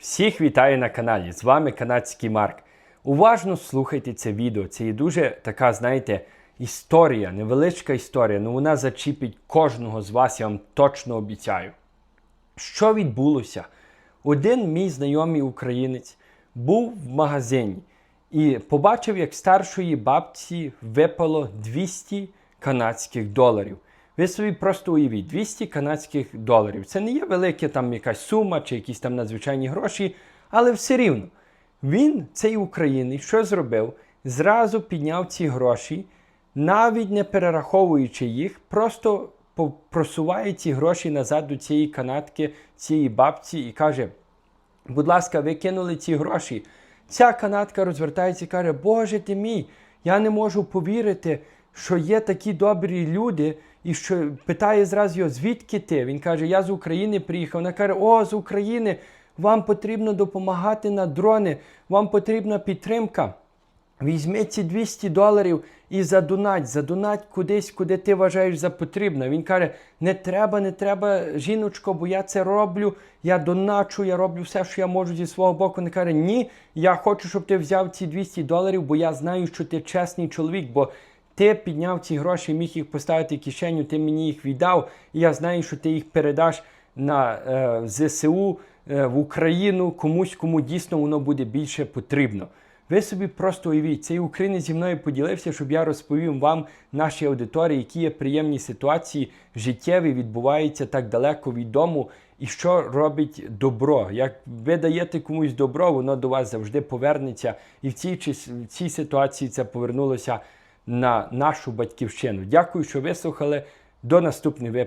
Всіх вітаю на каналі. З вами канадський Марк. Уважно слухайте це відео. Це є дуже така, знаєте, історія, невеличка історія, але вона зачіпить кожного з вас, я вам точно обіцяю. Що відбулося? Один мій знайомий українець був в магазині і побачив, як старшої бабці випало 200 канадських доларів. Ви собі просто уявіть, 200 канадських доларів. Це не є велика там якась сума чи якісь там надзвичайні гроші, але все рівно. Він, цей українець, що зробив? Зразу підняв ці гроші, навіть не перераховуючи їх, просто просуває ці гроші назад до цієї канадки, цієї бабці і каже: будь ласка, ви кинули ці гроші. Ця канадка розвертається і каже: Боже ти мій, я не можу повірити, що є такі добрі люди, і що питає зразу його, звідки ти? Він каже, я з України приїхав. Вона каже, о, з України, вам потрібно допомагати на дрони, вам потрібна підтримка. Візьми ці 200 доларів і задонать, задонать кудись, куди ти вважаєш за потрібне. Він каже: не треба, не треба, жіночко, бо я це роблю, я доначу, я роблю все, що я можу зі свого боку. Він каже, ні, я хочу, щоб ти взяв ці 200 доларів, бо я знаю, що ти чесний чоловік, бо ти підняв ці гроші, міг їх поставити в кишеню, ти мені їх віддав, і я знаю, що ти їх передаш на е, ЗСУ е, в Україну комусь, кому дійсно воно буде більше потрібно. Ви собі просто уявіть, цей українець зі мною поділився, щоб я розповів вам, нашій аудиторії, які є приємні ситуації життєві, відбуваються так далеко від дому, і що робить добро. Як ви даєте комусь добро, воно до вас завжди повернеться. І в цій, в цій ситуації це повернулося на нашу батьківщину. Дякую, що вислухали. До наступних випусків.